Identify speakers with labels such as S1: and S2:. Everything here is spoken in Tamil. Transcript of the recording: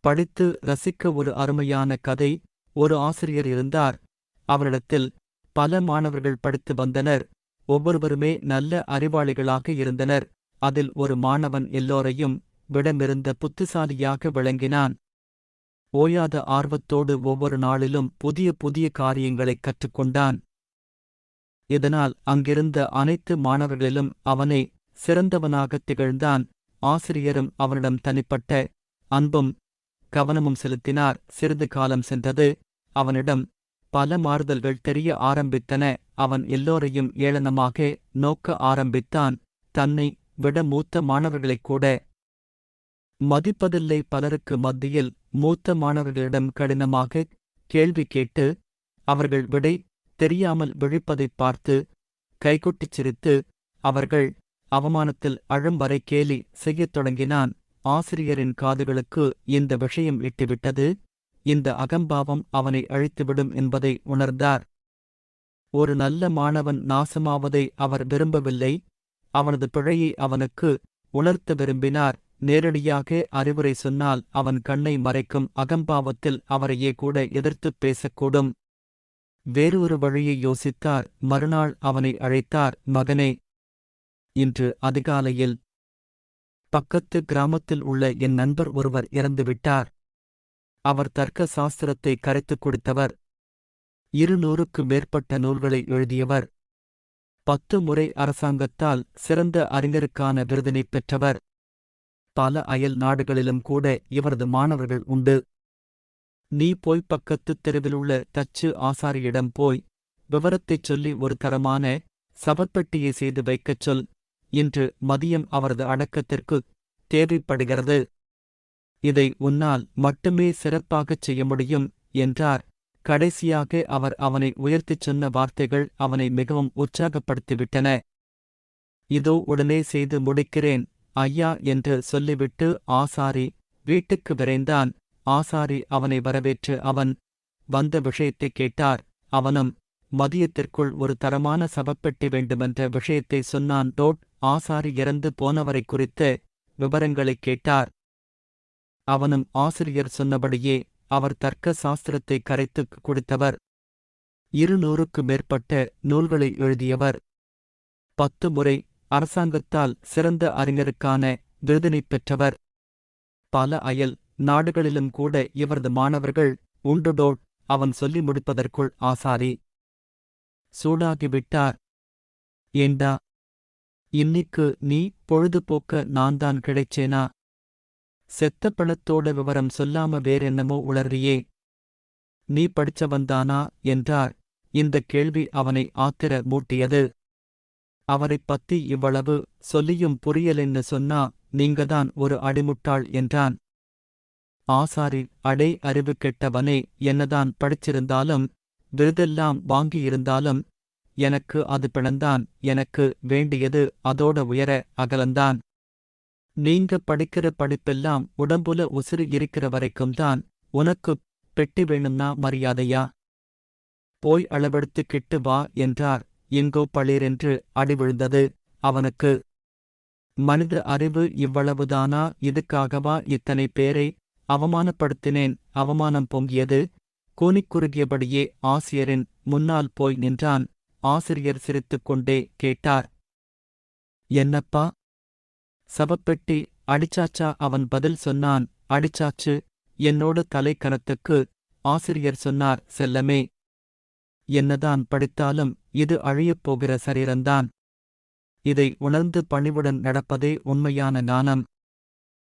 S1: படித்து ரசிக்க ஒரு அருமையான கதை. ஒரு ஆசிரியர் இருந்தார். அவரிடத்தில் பல மாணவர்கள் படித்து வந்தனர். ஒவ்வொருவருமே நல்ல அறிவாளிகளாக இருந்தனர். அதில் ஒரு மாணவன் எல்லோரையும் விடமிருந்த புத்திசாலியாக விளங்கினான். ஓயாத ஆர்வத்தோடு ஒவ்வொரு நாளிலும் புதிய புதிய காரியங்களைக் கற்றுக்கொண்டான். இதனால் அங்கிருந்த அனைத்து மாணவர்களிலும் அவனை சிறந்தவனாகத் திகழ்ந்தான். ஆசிரியரும் அவனிடம் தனிப்பட்ட அன்பும் கவனமும் செலுத்தினார். சிறிது காலம் சென்றது. அவனிடம் பல மாறுதல்கள் தெரிய ஆரம்பித்தன. அவன் எல்லோரையும் ஏளனமாக நோக்க ஆரம்பித்தான். தன்னை விட மூத்த மாணவர்களைக் கூட மதிப்பதில்லை. பலருக்கு மத்தியில் மூத்த மாணவர்களிடம் கடினமாக கேள்வி கேட்டு அவர்கள் விடை தெரியாமல் விழிப்பதைப் பார்த்து கைகொட்டிச் சிரித்து அவர்கள் அவமானத்தில் அழும் வரை கேலி செய்யத் தொடங்கினான். ஆசிரியரின் காதுகளுக்கு இந்த விஷயம் இட்டுவிட்டது இந்த அகம்பாவம் அவனை அழித்துவிடும் என்பதை உணர்ந்தார். ஒரு நல்ல மாணவன் நாசமாவதை அவர் விரும்பவில்லை. அவனது பிழையை அவனுக்கு உணர்த்த விரும்பினார். நேரடியாக அறிவுரை சொன்னால் அவன் கண்ணை மறைக்கும் அகம்பாவத்தில் அவரையே கூட எதிர்த்துப் பேசக்கூடும். வேறொரு வழியை யோசித்தார். மறுநாள் அவனை அழைத்தார். மகனே இன்று அதிகாலையில் பக்கத்து கிராமத்தில் உள்ள என் நண்பர் ஒருவர் இறந்துவிட்டார் அவர் தர்க்க சாஸ்திரத்தை கரைத்துக் கொடுத்தவர். இருநூறுக்கு மேற்பட்ட நூல்களை எழுதியவர். பத்து முறை அரசாங்கத்தால் சிறந்த அறிஞருக்கான விருதினைப் பெற்றவர். பல அயல் நாடுகளிலும் கூட இவரது மாணவர்கள் உண்டு. நீ போய் பக்கத்துத் தெருவிலுள்ள தச்சு ஆசாரியிடம் போய் விவரத்தைச் சொல்லி ஒரு தரமான சவப்பெட்டியை செய்து வைக்கச் சொல். இன்று மதியம் அவரது அடக்கத்திற்கு தேவைப்படுகிறது. இதை உன்னால் மட்டுமே சிறப்பாகச் செய்ய முடியும் என்றார். கடைசியாக அவர் அவனை உயர்த்திச் சொன்ன வார்த்தைகள் அவனை மிகவும் உற்சாகப்படுத்திவிட்டன. இதோ உடனே செய்து முடிக்கிறேன் ஐயா என்று சொல்லிவிட்டு ஆசாரி வீட்டுக்கு விரைந்தான். ஆசாரி அவனை வரவேற்று அவன் வந்த விஷயத்தைக் கேட்டார். அவனும் மதியத்திற்குள் ஒரு தரமான சபப்பெட்டி வேண்டுமென்ற விஷயத்தை சொன்னான் டோட். ஆசாரி இறந்து போனவரை குறித்த விவரங்களைக் கேட்டார். அவனும் ஆசிரியர் சொன்னபடியே அவர் தர்க்க சாஸ்திரத்தை கரைத்துக் கொடுத்தவர். இருநூறுக்கு மேற்பட்ட நூல்களை எழுதியவர். பத்து முறை அரசாங்கத்தால் சிறந்த அறிஞருக்கான விருதினைப் பெற்றவர். பல அயல் நாடுகளிலும் கூட இவரது மாணவர்கள் உண்டுடோட் அவன் சொல்லி முடிப்பதற்குள் ஆசாரி சூடாகிவிட்டார். ஏண்டா இன்னிக்கு நீ பொழுதுபோக்க நான் தான் கிடைச்சேனா? செத்த பணத்தோட விவரம் சொல்லாம வேறென்னமோ உளறியே. நீ படிச்சவன்தானா? என்றார். இந்த கேள்வி அவனை ஆத்திர மூட்டியது. அவரைப் பத்தி இவ்வளவு சொல்லியும் புரியலென்னு சொன்னா நீங்கதான் ஒரு அடிமுட்டாள் என்றான். ஆசாரி அடை அறிவு கெட்டவனே என்னதான் படிச்சிருந்தாலும் விருதெல்லாம் வாங்கியிருந்தாலும் எனக்கு அது பிணந்தான் எனக்கு வேண்டியது அதோட உயர அகலந்தான். நீங்க படிக்கிற படிப்பெல்லாம் உடம்புல உசிறு இருக்கிற வரைக்கும் தான் உனக்கு பெட்டி வேணும்னா மரியாதையா? போய் அளவெடுத்து கிட்டு வா என்றார். எங்கோ பளிரென்று அடி விழுந்தது. அவனுக்கு மனித அறிவு இவ்வளவுதானா? இதுக்காகவா இத்தனை பேரை அவமானப்படுத்தினேன்? அவமானம் பொங்கியது. கூனிக் குறுகியபடியே ஆசிரியரின் முன்னால் போய் நின்றான். ஆசிரியர் சிரித்துக்கொண்டே கேட்டார். என்னப்பா? சவப்பெட்டி. அடிச்சாச்சா? அவன் பதில் சொன்னான். அடிச்சாச்சு. என்னோட தலைக்கணத்துக்கு ஆசிரியர் சொன்னார். செல்லமே. என்னதான் படித்தாலும் இது அழியப் போகிற சரீரந்தான் இதை உணர்ந்து பணிவுடன் நடப்பதே உண்மையான ஞானம்.